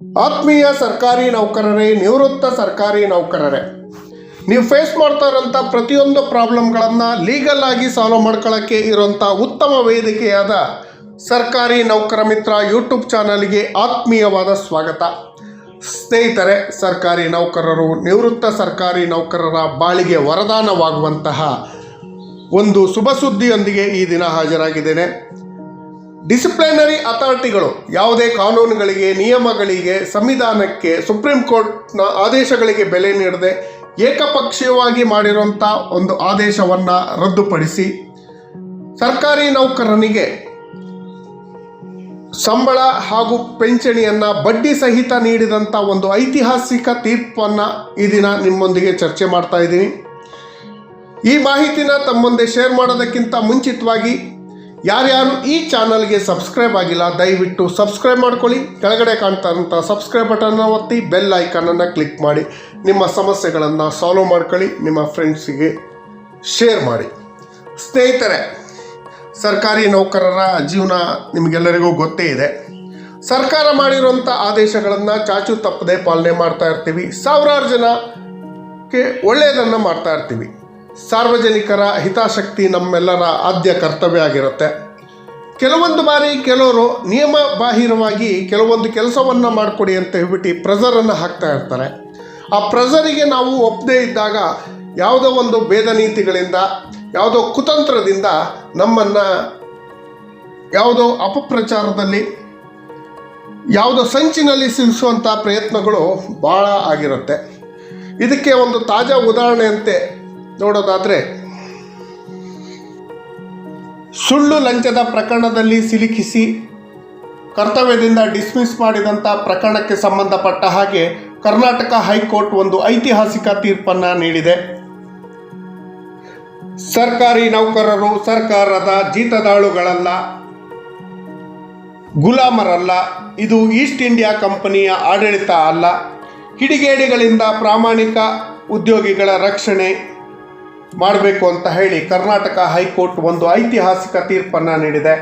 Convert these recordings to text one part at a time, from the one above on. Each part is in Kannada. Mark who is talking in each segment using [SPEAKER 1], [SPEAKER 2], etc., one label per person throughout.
[SPEAKER 1] ಆತ್ಮೀಯ ಸರ್ಕಾರಿ ನೌಕರರೇ, ನಿವೃತ್ತ ಸರ್ಕಾರಿ ನೌಕರರೇ, ನೀವು ಫೇಸ್ ಮಾಡ್ತಾ ಇರೋಂಥ ಪ್ರತಿಯೊಂದು ಪ್ರಾಬ್ಲಮ್ಗಳನ್ನು ಲೀಗಲ್ ಆಗಿ ಸಾಲ್ವ್ ಮಾಡ್ಕೊಳ್ಳೋಕ್ಕೆ ಇರೋಂಥ ಉತ್ತಮ ವೇದಿಕೆಯಾದ ಸರ್ಕಾರಿ ನೌಕರ ಮಿತ್ರ ಯೂಟ್ಯೂಬ್ ಚಾನಲ್ಗೆ ಆತ್ಮೀಯವಾದ ಸ್ವಾಗತ. ಸ್ನೇಹಿತರೆ, ಸರ್ಕಾರಿ ನೌಕರರು ನಿವೃತ್ತ ಸರ್ಕಾರಿ ನೌಕರರ ಬಾಳಿಗೆ ವರದಾನವಾಗುವಂತಹ ಒಂದು ಶುಭ ಸುದ್ದಿಯೊಂದಿಗೆ ಈ ದಿನ ಹಾಜರಾಗಿದ್ದೇನೆ. ಡಿಸಿಪ್ಲಿನರಿ ಅಥಾರಿಟಿಗಳು ಯಾವುದೇ ಕಾನೂನುಗಳಿಗೆ, ನಿಯಮಗಳಿಗೆ, ಸಂವಿಧಾನಕ್ಕೆ ಸುಪ್ರೀಂ ಕೋರ್ಟ್ನ ಆದೇಶಗಳಿಗೆ ಬೆಲೆ ನೀಡದೆ ಏಕಪಕ್ಷೀಯವಾಗಿ ಮಾಡಿರುವಂಥ ಒಂದು ಆದೇಶವನ್ನು ರದ್ದುಪಡಿಸಿ ಸರ್ಕಾರಿ ನೌಕರನಿಗೆ ಸಂಬಳ ಹಾಗೂ ಪಿಂಚಣಿಯನ್ನು ಬಡ್ಡಿ ಸಹಿತ ನೀಡಿದಂಥ ಒಂದು ಐತಿಹಾಸಿಕ ತೀರ್ಪನ್ನು ಈ ದಿನ ನಿಮ್ಮೊಂದಿಗೆ ಚರ್ಚೆ ಮಾಡ್ತಾ ಇದ್ದೀನಿ. ಈ ಮಾಹಿತಿನ ತಮ್ಮೊಂದೆ ಶೇರ್ ಮಾಡೋದಕ್ಕಿಂತ ಮುಂಚಿತವಾಗಿ ಯಾರ್ಯಾರು ಈ ಚಾನಲ್ಗೆ ಸಬ್ಸ್ಕ್ರೈಬ್ ಆಗಿಲ್ಲ, ದಯವಿಟ್ಟು ಸಬ್ಸ್ಕ್ರೈಬ್ ಮಾಡ್ಕೊಳ್ಳಿ. ಕೆಳಗಡೆ ಕಾಣ್ತಾ ಸಬ್ಸ್ಕ್ರೈಬ್ ಬಟನ್ನ ಒತ್ತಿ, ಬೆಲ್ ಐಕನನ್ನು ಕ್ಲಿಕ್ ಮಾಡಿ. ನಿಮ್ಮ ಸಮಸ್ಯೆಗಳನ್ನು ಸಾಲ್ವ್ ಮಾಡ್ಕೊಳ್ಳಿ, ನಿಮ್ಮ ಫ್ರೆಂಡ್ಸಿಗೆ ಶೇರ್ ಮಾಡಿ. ಸ್ನೇಹಿತರೆ, ಸರ್ಕಾರಿ ನೌಕರರ ಜೀವನ ನಿಮಗೆಲ್ಲರಿಗೂ ಗೊತ್ತೇ ಇದೆ. ಸರ್ಕಾರ ಮಾಡಿರುವಂಥ ಆದೇಶಗಳನ್ನು ಚಾಚು ತಪ್ಪದೆ ಪಾಲನೆ ಮಾಡ್ತಾ ಇರ್ತೀವಿ. ಸಾವಿರಾರು ಜನಕ್ಕೆ ಒಳ್ಳೆಯದನ್ನು ಮಾಡ್ತಾ ಇರ್ತೀವಿ. ಸಾರ್ವಜನಿಕರ ಹಿತಾಸಕ್ತಿ ನಮ್ಮೆಲ್ಲರ ಆದ್ಯ ಕರ್ತವ್ಯ ಆಗಿರುತ್ತೆ. ಕೆಲವೊಂದು ಬಾರಿ ಕೆಲವರು ನಿಯಮ ಬಾಹಿರವಾಗಿ ಕೆಲವೊಂದು ಕೆಲಸವನ್ನು ಮಾಡಿಕೊಡಿ ಅಂತ ಹೇಳ್ಬಿಟ್ಟು ಪ್ರೆಸರನ್ನು ಹಾಕ್ತಾ ಇರ್ತಾರೆ. ಆ ಪ್ರೆಸರಿಗೆ ನಾವು ಒಪ್ಪದೇ ಇದ್ದಾಗ ಯಾವುದೋ ಒಂದು ಭೇದ ನೀತಿಗಳಿಂದ, ಯಾವುದೋ ಕುತಂತ್ರದಿಂದ ನಮ್ಮನ್ನು ಯಾವುದೋ ಅಪಪ್ರಚಾರದಲ್ಲಿ, ಯಾವುದೋ ಸಂಚಿನಲ್ಲಿ ಸಿಗಿಸುವಂಥ ಪ್ರಯತ್ನಗಳು ಭಾಳ ಆಗಿರುತ್ತೆ. ಇದಕ್ಕೆ ಒಂದು ತಾಜಾ ಉದಾಹರಣೆಯಂತೆ ನೋಡೋದಾದರೆ, ಸುಳ್ಳು ಲಂಚದ ಪ್ರಕರಣದಲ್ಲಿ ಸಿಲುಕಿಸಿ ಕರ್ತವ್ಯದಿಂದ ಡಿಸ್ಮಿಸ್ ಮಾಡಿದಂಥ ಪ್ರಕರಣಕ್ಕೆ ಸಂಬಂಧಪಟ್ಟ ಹಾಗೆ ಕರ್ನಾಟಕ ಹೈಕೋರ್ಟ್ ಒಂದು ಐತಿಹಾಸಿಕ ತೀರ್ಪನ್ನು ನೀಡಿದೆ. ಸರ್ಕಾರಿ ನೌಕರರು ಸರ್ಕಾರದ ಜೀತದಾಳುಗಳಲ್ಲ, ಗುಲಾಮರಲ್ಲ, ಇದು ಈಸ್ಟ್ ಇಂಡಿಯಾ ಕಂಪನಿಯ ಆಡಳಿತ ಅಲ್ಲ. ಕಿಡಿಗೇಡಿಗಳಿಂದ ಪ್ರಾಮಾಣಿಕ ಉದ್ಯೋಗಿಗಳ ರಕ್ಷಣೆ ಮಾಡಬೇಕು ಅಂತ ಹೇಳಿ ಕರ್ನಾಟಕ ಹೈಕೋರ್ಟ್ ಒಂದು ಐತಿಹಾಸಿಕ ತೀರ್ಪನ್ನು ನೀಡಿದೆ.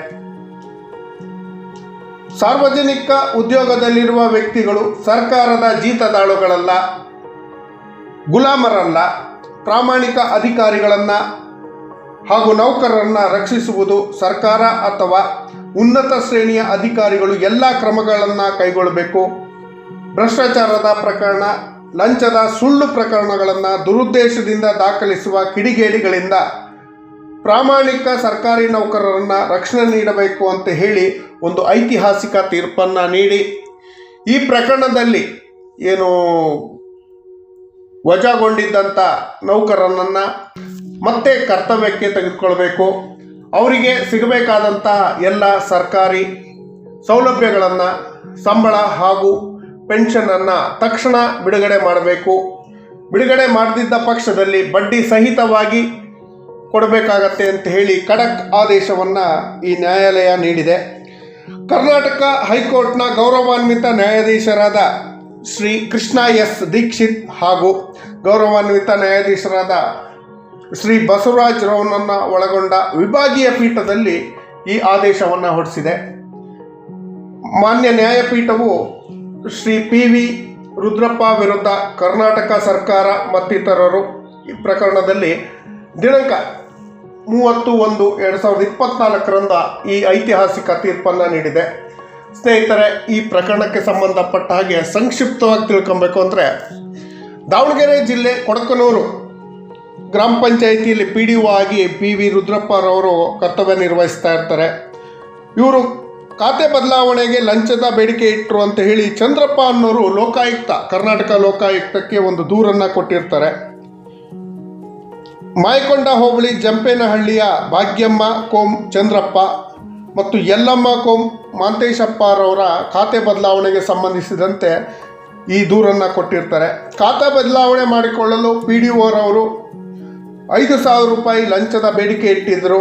[SPEAKER 1] ಸಾರ್ವಜನಿಕ ಉದ್ಯೋಗದಲ್ಲಿರುವ ವ್ಯಕ್ತಿಗಳು ಸರ್ಕಾರದ ಜೀತದಾಳುಗಳಲ್ಲ ಗುಲಾಮರಲ್ಲ, ಪ್ರಾಮಾಣಿಕ ಅಧಿಕಾರಿಗಳನ್ನು ಹಾಗೂ ನೌಕರರನ್ನು ರಕ್ಷಿಸುವುದು ಸರ್ಕಾರ ಅಥವಾ ಉನ್ನತ ಶ್ರೇಣಿಯ ಅಧಿಕಾರಿಗಳು ಎಲ್ಲ ಕ್ರಮಗಳನ್ನು ಕೈಗೊಳ್ಳಬೇಕು. ಭ್ರಷ್ಟಾಚಾರದ ಪ್ರಕರಣ ಲಂಚದ ಸುಳ್ಳು ಪ್ರಕರಣಗಳನ್ನು ದುರುದ್ದೇಶದಿಂದ ದಾಖಲಿಸುವ ಕಿಡಿಗೇಡಿಗಳಿಂದ ಪ್ರಾಮಾಣಿಕ ಸರ್ಕಾರಿ ನೌಕರರನ್ನು ರಕ್ಷಣೆ ನೀಡಬೇಕು ಅಂತ ಹೇಳಿ ಒಂದು ಐತಿಹಾಸಿಕ ತೀರ್ಪನ್ನು ನೀಡಿ, ಈ ಪ್ರಕರಣದಲ್ಲಿ ಏನು ವಜಾಗೊಂಡಿದ್ದಂಥ ನೌಕರನನ್ನು ಮತ್ತೆ ಕರ್ತವ್ಯಕ್ಕೆ ತೆಗೆದುಕೊಳ್ಬೇಕು. ಅವರಿಗೆ ಸಿಗಬೇಕಾದಂತಹ ಎಲ್ಲ ಸರ್ಕಾರಿ ಸೌಲಭ್ಯಗಳನ್ನು, ಸಂಬಳ ಹಾಗೂ ಪೆನ್ಷನನ್ನು ತಕ್ಷಣ ಬಿಡುಗಡೆ ಮಾಡಬೇಕು. ಬಿಡುಗಡೆ ಮಾಡದಿದ್ದ ಪಕ್ಷದಲ್ಲಿ ಬಡ್ಡಿ ಸಹಿತವಾಗಿ ಕೊಡಬೇಕಾಗತ್ತೆ ಅಂತ ಹೇಳಿ ಖಡಕ್ ಆದೇಶವನ್ನು ಈ ನ್ಯಾಯಾಲಯ ನೀಡಿದೆ. ಕರ್ನಾಟಕ ಹೈಕೋರ್ಟ್ನ ಗೌರವಾನ್ವಿತ ನ್ಯಾಯಾಧೀಶರಾದ ಶ್ರೀ ಕೃಷ್ಣ ಎಸ್ ದೀಕ್ಷಿತ್ ಹಾಗೂ ಗೌರವಾನ್ವಿತ ನ್ಯಾಯಾಧೀಶರಾದ ಶ್ರೀ ಬಸವರಾಜ್ ರೌನನ್ನು ಒಳಗೊಂಡ ವಿಭಾಗೀಯ ಪೀಠದಲ್ಲಿ ಈ ಆದೇಶವನ್ನು ಹೊರಡಿಸಿದೆ. ಮಾನ್ಯ ನ್ಯಾಯಪೀಠವು ಶ್ರೀ ಪಿ ವಿ ರುದ್ರಪ್ಪ ವಿರುದ್ಧ ಕರ್ನಾಟಕ ಸರ್ಕಾರ ಮತ್ತಿತರರು ಈ ಪ್ರಕರಣದಲ್ಲಿ ದಿನಾಂಕ ಮೂವತ್ತು ಒಂದು ಎರಡು ಸಾವಿರದ ಇಪ್ಪತ್ನಾಲ್ಕರಂದ ಈ ಐತಿಹಾಸಿಕ ತೀರ್ಪನ್ನು ನೀಡಿದೆ. ಸ್ನೇಹಿತರೆ, ಈ ಪ್ರಕರಣಕ್ಕೆ ಸಂಬಂಧಪಟ್ಟ ಹಾಗೆ ಸಂಕ್ಷಿಪ್ತವಾಗಿ ತಿಳ್ಕೊಬೇಕು ಅಂದರೆ ದಾವಣಗೆರೆ ಜಿಲ್ಲೆ ಕೊಡಕನೂರು ಗ್ರಾಮ ಪಂಚಾಯಿತಿಯಲ್ಲಿ ಪಿ ಡಿ ಒ ಆಗಿ ಪಿ ವಿ ರುದ್ರಪ್ಪರವರು ಕರ್ತವ್ಯ ನಿರ್ವಹಿಸ್ತಾ ಇರ್ತಾರೆ. ಇವರು ಖಾತೆ ಬದಲಾವಣೆಗೆ ಲಂಚದ ಬೇಡಿಕೆ ಇಟ್ಟರು ಅಂತ ಹೇಳಿ ಚಂದ್ರಪ್ಪ ಅನ್ನೋರು ಲೋಕಾಯುಕ್ತ, ಕರ್ನಾಟಕ ಲೋಕಾಯುಕ್ತಕ್ಕೆ ಒಂದು ದೂರನ್ನು ಕೊಟ್ಟಿರ್ತಾರೆ. ಮಾಯಕೊಂಡ ಹೋಬಳಿ ಜಂಪೇನಹಳ್ಳಿಯ ಭಾಗ್ಯಮ್ಮ ಕೋಂ ಚಂದ್ರಪ್ಪ ಮತ್ತು ಯಲ್ಲಮ್ಮ ಕೋಂ ಮಾಂತೇಶಪ್ಪರವರ ಖಾತೆ ಬದಲಾವಣೆಗೆ ಸಂಬಂಧಿಸಿದಂತೆ ಈ ದೂರನ್ನು ಕೊಟ್ಟಿರ್ತಾರೆ. ಖಾತೆ ಬದಲಾವಣೆ ಮಾಡಿಕೊಳ್ಳಲು ಪಿ ಡಿ ಓರವರು ಐದು ಸಾವಿರ ರೂಪಾಯಿ ಲಂಚದ ಬೇಡಿಕೆ ಇಟ್ಟಿದ್ದರು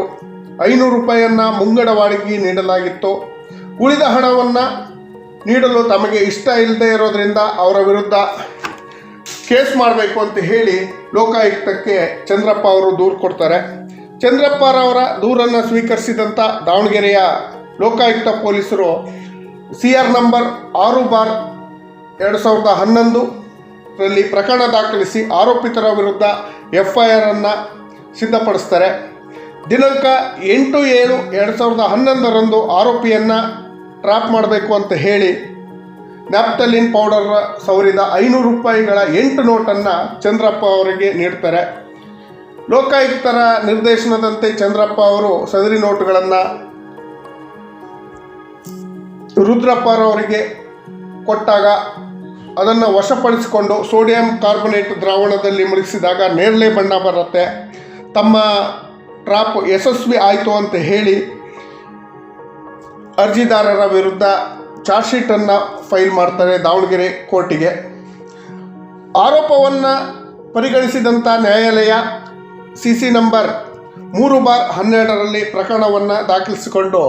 [SPEAKER 1] ಐನೂರು ರೂಪಾಯಿಯನ್ನು ಮುಂಗಡವಾಡಿಗೆ ನೀಡಲಾಗಿತ್ತು. ಉಳಿದ ಹಣವನ್ನು ನೀಡಲು ತಮಗೆ ಇಷ್ಟ ಇಲ್ಲದೆ ಇರೋದರಿಂದ ಅವರ ವಿರುದ್ಧ ಕೇಸ್ ಮಾಡಬೇಕು ಅಂತ ಹೇಳಿ ಲೋಕಾಯುಕ್ತಕ್ಕೆ ಚಂದ್ರಪ್ಪ ಅವರು ದೂರು ಕೊಡ್ತಾರೆ. ಚಂದ್ರಪ್ಪರವರ ದೂರನ್ನು ಸ್ವೀಕರಿಸಿದಂಥ ದಾವಣಗೆರೆಯ ಲೋಕಾಯುಕ್ತ ಪೊಲೀಸರು ಸಿ ಆರ್ ನಂಬರ್ ಆರು ಬಾರ್ ಎರಡು ಸಾವಿರದ ಹನ್ನೊಂದು ರಲ್ಲಿ ಪ್ರಕರಣ ದಾಖಲಿಸಿ ಆರೋಪಿತರ ವಿರುದ್ಧ ಎಫ್ ಐ ಆರನ್ನು ಸಿದ್ಧಪಡಿಸ್ತಾರೆ. ದಿನಾಂಕ ಎಂಟು ಏಳು ಎರಡು ಸಾವಿರದ ಹನ್ನೊಂದರಂದು ಆರೋಪಿಯನ್ನು ಟ್ರ್ಯಾಪ್ ಮಾಡಬೇಕು ಅಂತ ಹೇಳಿ ನ್ಯಾಪ್ತಲಿನ್ ಪೌಡರ್ ಸವರಿದ ಐನೂರು ರೂಪಾಯಿಗಳ ಎಂಟು ನೋಟನ್ನು ಚಂದ್ರಪ್ಪ ಅವರಿಗೆ ನೀಡ್ತಾರೆ. ಲೋಕಾಯುಕ್ತರ ನಿರ್ದೇಶನದಂತೆ ಚಂದ್ರಪ್ಪ ಅವರು ಸದರಿ ನೋಟುಗಳನ್ನು ರುದ್ರಪ್ಪರವರಿಗೆ ಕೊಟ್ಟಾಗ ಅದನ್ನು ವಶಪಡಿಸಿಕೊಂಡು ಸೋಡಿಯಂ ಕಾರ್ಬೊನೇಟ್ ದ್ರಾವಣದಲ್ಲಿ ಮುಳುಗಿಸಿದಾಗ ನೇರಳೆ ಬಣ್ಣ ಬರುತ್ತೆ. ತಮ್ಮ ಟ್ರಾಪ್ ಯಶಸ್ವಿ ಆಯಿತು ಅಂತ ಹೇಳಿ ಅರ್ಜಿದಾರರ ವಿರುದ್ಧ ಚಾರ್ಜ್ ಶೀಟನ್ನು ಫೈಲ್ ಮಾಡ್ತಾರೆ ದಾವಣಗೆರೆ ಕೋರ್ಟಿಗೆ. ಆರೋಪವನ್ನು ಪರಿಗಣಿಸಿದಂಥ ನ್ಯಾಯಾಲಯ ಸಿ ಸಿ ನಂಬರ್ ಮೂರು ಬಾರ್ ಹನ್ನೆರಡರಲ್ಲಿ ಪ್ರಕರಣವನ್ನು ದಾಖಲಿಸಿಕೊಂಡು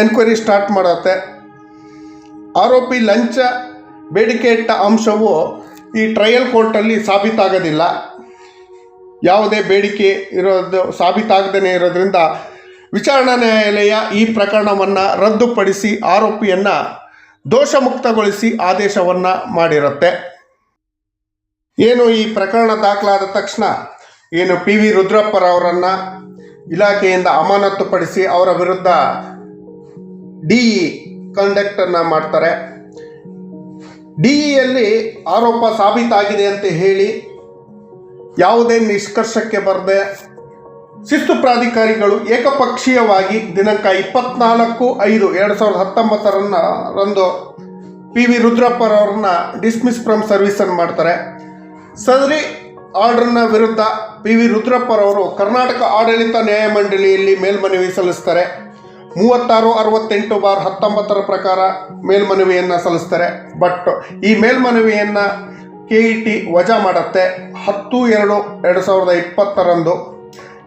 [SPEAKER 1] ಎನ್ಕ್ವೈರಿ ಸ್ಟಾರ್ಟ್ ಮಾಡುತ್ತೆ. ಆರೋಪಿ ಲಂಚ ಬೇಡಿಕೆ ಇಟ್ಟ ಅಂಶವು ಈ ಟ್ರಯಲ್ ಕೋರ್ಟಲ್ಲಿ ಸಾಬೀತಾಗೋದಿಲ್ಲ. ಯಾವುದೇ ಬೇಡಿಕೆ ಇರೋದು ಸಾಬೀತಾಗದೇ ಇರೋದ್ರಿಂದ ವಿಚಾರಣಾ ನ್ಯಾಯಾಲಯ ಈ ಪ್ರಕರಣವನ್ನು ರದ್ದುಪಡಿಸಿ ಆರೋಪಿಯನ್ನು ದೋಷಮುಕ್ತಗೊಳಿಸಿ ಆದೇಶವನ್ನು ಮಾಡಿರುತ್ತೆ. ಏನು ಈ ಪ್ರಕರಣ ದಾಖಲಾದ ತಕ್ಷಣ ಏನು ಪಿ ವಿ ರುದ್ರಪ್ಪರವರನ್ನು ಇಲಾಖೆಯಿಂದ ಅಮಾನತುಪಡಿಸಿ ಅವರ ವಿರುದ್ಧ ಡಿ ಇ ಕಂಡಕ್ಟನ್ನು ಮಾಡ್ತಾರೆ. ಡಿ ಇಯಲ್ಲಿ ಆರೋಪ ಸಾಬೀತಾಗಿದೆ ಅಂತ ಹೇಳಿ ಯಾವುದೇ ನಿಷ್ಕರ್ಷಕ್ಕೆ ಬರದೆ ಶಿಸ್ತು ಪ್ರಾಧಿಕಾರಿಗಳು ಏಕಪಕ್ಷೀಯವಾಗಿ ದಿನಾಂಕ ಇಪ್ಪತ್ನಾಲ್ಕು ಐದು ಎರಡು ಸಾವಿರದ ಹತ್ತೊಂಬತ್ತರನ್ನ ರಂದು ಪಿ ವಿ ರುದ್ರಪ್ಪರವ್ರನ್ನ ಡಿಸ್ಮಿಸ್ ಫ್ರಮ್ ಸರ್ವಿಸನ್ನು ಮಾಡ್ತಾರೆ. ಸದರಿ ಆರ್ಡರ್ನ ವಿರುದ್ಧ ಪಿ ವಿ ರುದ್ರಪ್ಪರವರು ಕರ್ನಾಟಕ ಆಡಳಿತ ನ್ಯಾಯಮಂಡಳಿಯಲ್ಲಿ ಮೇಲ್ಮನವಿ ಸಲ್ಲಿಸ್ತಾರೆ. ಮೂವತ್ತಾರು ಅರವತ್ತೆಂಟು ಬಾರ್ ಹತ್ತೊಂಬತ್ತರ ಪ್ರಕಾರ ಮೇಲ್ಮನವಿಯನ್ನು ಸಲ್ಲಿಸ್ತಾರೆ. ಬಟ್ ಈ ಮೇಲ್ಮನವಿಯನ್ನು ಕೆ ಇ ಟಿ ವಜಾ ಮಾಡುತ್ತೆ. ಹತ್ತು ಎರಡು ಎರಡು ಸಾವಿರದ ಇಪ್ಪತ್ತರಂದು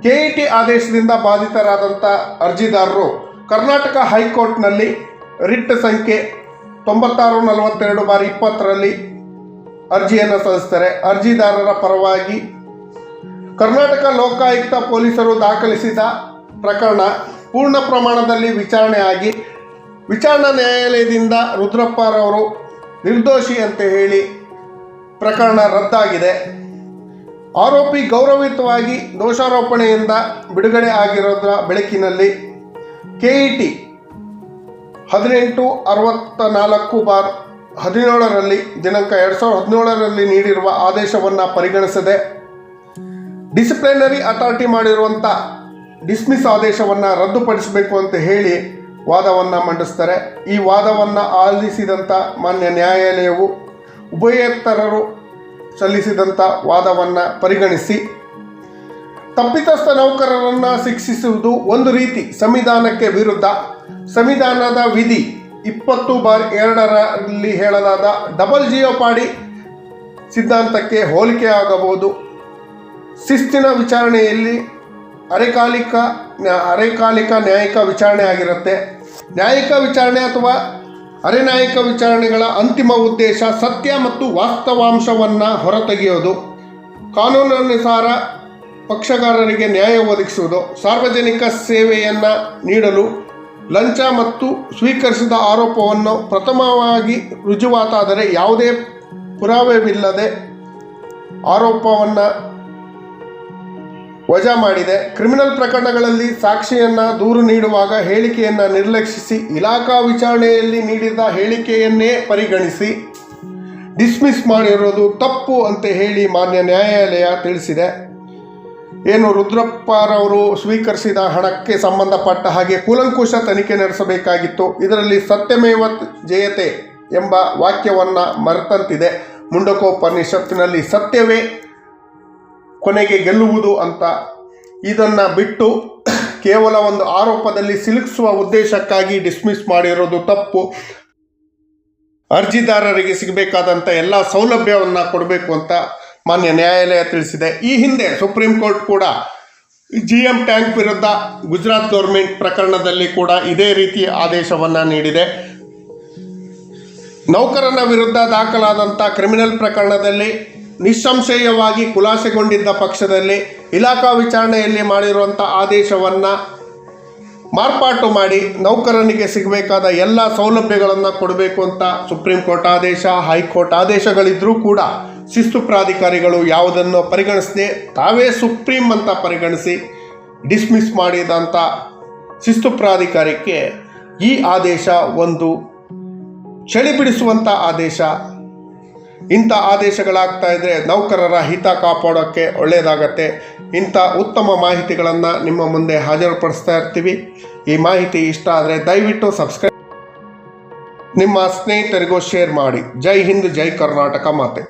[SPEAKER 1] ಕೆ ಇ ಟಿ ಆದೇಶದಿಂದ ಬಾಧಿತರಾದಂಥ ಅರ್ಜಿದಾರರು ಕರ್ನಾಟಕ ಹೈಕೋರ್ಟ್ನಲ್ಲಿ ರಿಟ್ ಸಂಖ್ಯೆ ತೊಂಬತ್ತಾರು ನಲವತ್ತೆರಡು ಬಾರಿ ಇಪ್ಪತ್ತರಲ್ಲಿ ಅರ್ಜಿಯನ್ನು ಸಲ್ಲಿಸ್ತಾರೆ. ಅರ್ಜಿದಾರರ ಪರವಾಗಿ ಕರ್ನಾಟಕ ಲೋಕಾಯುಕ್ತ ಪೊಲೀಸರು ದಾಖಲಿಸಿದ ಪ್ರಕರಣ ಪೂರ್ಣ ಪ್ರಮಾಣದಲ್ಲಿ ವಿಚಾರಣೆ ಆಗಿ ವಿಚಾರಣಾ ನ್ಯಾಯಾಲಯದಿಂದ ರುದ್ರಪ್ಪರವರು ನಿರ್ದೋಷಿ ಅಂತ ಹೇಳಿ ಪ್ರಕರಣ ರದ್ದಾಗಿದೆ. ಆರೋಪಿ ಗೌರವಯುತವಾಗಿ ದೋಷಾರೋಪಣೆಯಿಂದ ಬಿಡುಗಡೆ ಆಗಿರೋದ್ರ ಬೆಳಕಿನಲ್ಲಿ ಕೆ ಇ ಟಿ ಹದಿನೆಂಟು ಅರವತ್ತ ನಾಲ್ಕು ಬಾರ್ ಹದಿನೇಳರಲ್ಲಿ, ದಿನಾಂಕ ಎರಡು ಸಾವಿರದ ಹದಿನೇಳರಲ್ಲಿ ನೀಡಿರುವ ಆದೇಶವನ್ನು ಪರಿಗಣಿಸದೆ ಡಿಸಿಪ್ಲಿನರಿ ಅಥಾರಿಟಿ ಮಾಡಿರುವಂಥ ಡಿಸ್ಮಿಸ್ ಆದೇಶವನ್ನು ರದ್ದುಪಡಿಸಬೇಕು ಅಂತ ಹೇಳಿ ವಾದವನ್ನು ಮಂಡಿಸ್ತಾರೆ. ಈ ವಾದವನ್ನು ಆಲಿಸಿದಂಥ ಮಾನ್ಯ ನ್ಯಾಯಾಲಯವು ಉಭಯತರರು ಸಲ್ಲಿಸಿದಂಥ ವಾದವನ್ನು ಪರಿಗಣಿಸಿ. ತಪ್ಪಿತಸ್ಥ ನೌಕರರನ್ನು ಶಿಕ್ಷಿಸುವುದು ಒಂದು ರೀತಿ ಸಂವಿಧಾನಕ್ಕೆ ವಿರುದ್ಧ. ಸಂವಿಧಾನದ ವಿಧಿ ಇಪ್ಪತ್ತು ಬಾರ್ ಎರಡರಲ್ಲಿ ಹೇಳಲಾದ ಡಬಲ್ ಜಿಯೋಪಾಡಿ ಸಿದ್ಧಾಂತಕ್ಕೆ ಹೋಲಿಕೆಯಾಗಬಹುದು. ಶಿಸ್ತಿನ ವಿಚಾರಣೆಯಲ್ಲಿ ಅರೆಕಾಲಿಕ ಅರೆಕಾಲಿಕ ನ್ಯಾಯಿಕ ವಿಚಾರಣೆ ಆಗಿರುತ್ತೆ. ನ್ಯಾಯಿಕ ವಿಚಾರಣೆ ಅಥವಾ ಅರೆನ್ಯಾಯಿಕ ವಿಚಾರಣೆಗಳ ಅಂತಿಮ ಉದ್ದೇಶ ಸತ್ಯ ಮತ್ತು ವಾಸ್ತವಾಂಶವನ್ನು ಹೊರತೆಗೆಯೋದು ಕಾನೂನಿನುಸಾರ ಪಕ್ಷಗಾರರಿಗೆ ನ್ಯಾಯ ಒದಗಿಸುವುದು. ಸಾರ್ವಜನಿಕ ಸೇವೆಯನ್ನು ನೀಡಲು ಲಂಚ ಮತ್ತು ಸ್ವೀಕರಿಸಿದ ಆರೋಪವನ್ನು ಪ್ರಥಮವಾಗಿ ರುಜುವಾತಾದರೆ ಯಾವುದೇ ಪುರಾವೆವಿಲ್ಲದೆ ಆರೋಪವನ್ನು ವಜಾ ಮಾಡಿದೆ. ಕ್ರಿಮಿನಲ್ ಪ್ರಕರಣಗಳಲ್ಲಿ ಸಾಕ್ಷಿಯನ್ನ ದೂರು ನೀಡುವಾಗ ಹೇಳಿಕೆಯನ್ನು ನಿರ್ಲಕ್ಷಿಸಿ ಇಲಾಖಾ ವಿಚಾರಣೆಯಲ್ಲಿ ನೀಡಿದ ಹೇಳಿಕೆಯನ್ನೇ ಪರಿಗಣಿಸಿ ಡಿಸ್ಮಿಸ್ ಮಾಡಿರೋದು ತಪ್ಪು ಅಂತ ಹೇಳಿ ಮಾನ್ಯ ನ್ಯಾಯಾಲಯ ತಿಳಿಸಿದೆ. ಏನು ರುದ್ರಪ್ಪರವರು ಸ್ವೀಕರಿಸಿದ ಹಣಕ್ಕೆ ಸಂಬಂಧಪಟ್ಟ ಹಾಗೆ ಕೂಲಂಕುಷ ತನಿಖೆ ನಡೆಸಬೇಕಾಗಿತ್ತು. ಇದರಲ್ಲಿ ಸತ್ಯಮೇವ ಜಯತೆ ಎಂಬ ವಾಕ್ಯವನ್ನು ಮರೆತಂತಿದೆ. ಮುಂಡಕೋಪನಿಷತ್ತಿನಲ್ಲಿ ಸತ್ಯವೇ ಕೊನೆಗೆ ಗೆಲ್ಲುವುದು ಅಂತ. ಇದನ್ನು ಬಿಟ್ಟು ಕೇವಲ ಒಂದು ಆರೋಪದಲ್ಲಿ ಸಿಲುಕಿಸುವ ಉದ್ದೇಶಕ್ಕಾಗಿ ಡಿಸ್ಮಿಸ್ ಮಾಡಿರೋದು ತಪ್ಪು. ಅರ್ಜಿದಾರರಿಗೆ ಸಿಗಬೇಕಾದಂಥ ಎಲ್ಲ ಸೌಲಭ್ಯವನ್ನು ಕೊಡಬೇಕು ಅಂತ ಮಾನ್ಯ ನ್ಯಾಯಾಲಯ ತಿಳಿಸಿದೆ. ಈ ಹಿಂದೆ ಸುಪ್ರೀಂ ಕೋರ್ಟ್ ಕೂಡ ಜಿ ಎಂ ಟ್ಯಾಂಕ್ ವಿರುದ್ಧ ಗುಜರಾತ್ ಗೌರ್ಮೆಂಟ್ ಪ್ರಕರಣದಲ್ಲಿ ಕೂಡ ಇದೇ ರೀತಿಯ ಆದೇಶವನ್ನು ನೀಡಿದೆ. ನೌಕರನ ವಿರುದ್ಧ ದಾಖಲಾದಂಥ ಕ್ರಿಮಿನಲ್ ಪ್ರಕರಣದಲ್ಲಿ ನಿಸ್ಸಂಶಯವಾಗಿ ಖುಲಾಸೆಗೊಂಡಿದ್ದ ಪಕ್ಷದಲ್ಲಿ ಇಲಾಖಾ ವಿಚಾರಣೆಯಲ್ಲಿ ಮಾಡಿರುವಂಥ ಆದೇಶವನ್ನು ಮಾರ್ಪಾಟು ಮಾಡಿ ನೌಕರನಿಗೆ ಸಿಗಬೇಕಾದ ಎಲ್ಲ ಸೌಲಭ್ಯಗಳನ್ನು ಕೊಡಬೇಕು ಅಂತ ಸುಪ್ರೀಂ ಕೋರ್ಟ್ ಆದೇಶ, ಹೈಕೋರ್ಟ್ ಆದೇಶಗಳಿದ್ದರೂ ಕೂಡ ಶಿಸ್ತು ಪ್ರಾಧಿಕಾರಿಗಳು ಯಾವುದನ್ನು ಪರಿಗಣಿಸದೆ ತಾವೇ ಸುಪ್ರೀಂ ಅಂತ ಪರಿಗಣಿಸಿ ಡಿಸ್ಮಿಸ್ ಮಾಡಿದಂಥ ಶಿಸ್ತು ಪ್ರಾಧಿಕಾರಕ್ಕೆ ಈ ಆದೇಶ ಒಂದು ಚಳಿ ಬಿಡಿಸುವಂಥ ಆದೇಶ ಇಂಥ ಆದೇಶಗಳಾಗ್ತಾ ಇದ್ದರೆ ನೌಕರರ ಹಿತ ಕಾಪಾಡೋಕ್ಕೆ ಒಳ್ಳೆಯದಾಗತ್ತೆ ಇಂಥ ಉತ್ತಮ ಮಾಹಿತಿಗಳನ್ನು ನಿಮ್ಮ ಮುಂದೆ ಹಾಜರುಪಡಿಸ್ತಾ ಇರ್ತೀವಿ. ಈ ಮಾಹಿತಿ ಇಷ್ಟ ಆದರೆ ದಯವಿಟ್ಟು ಸಬ್ಸ್ಕ್ರೈಬ್ ನಿಮ್ಮ ಸ್ನೇಹಿತರಿಗೂ ಶೇರ್ ಮಾಡಿ. ಜೈ ಹಿಂದ್, ಜೈ ಕರ್ನಾಟಕ ಮಾತೆ.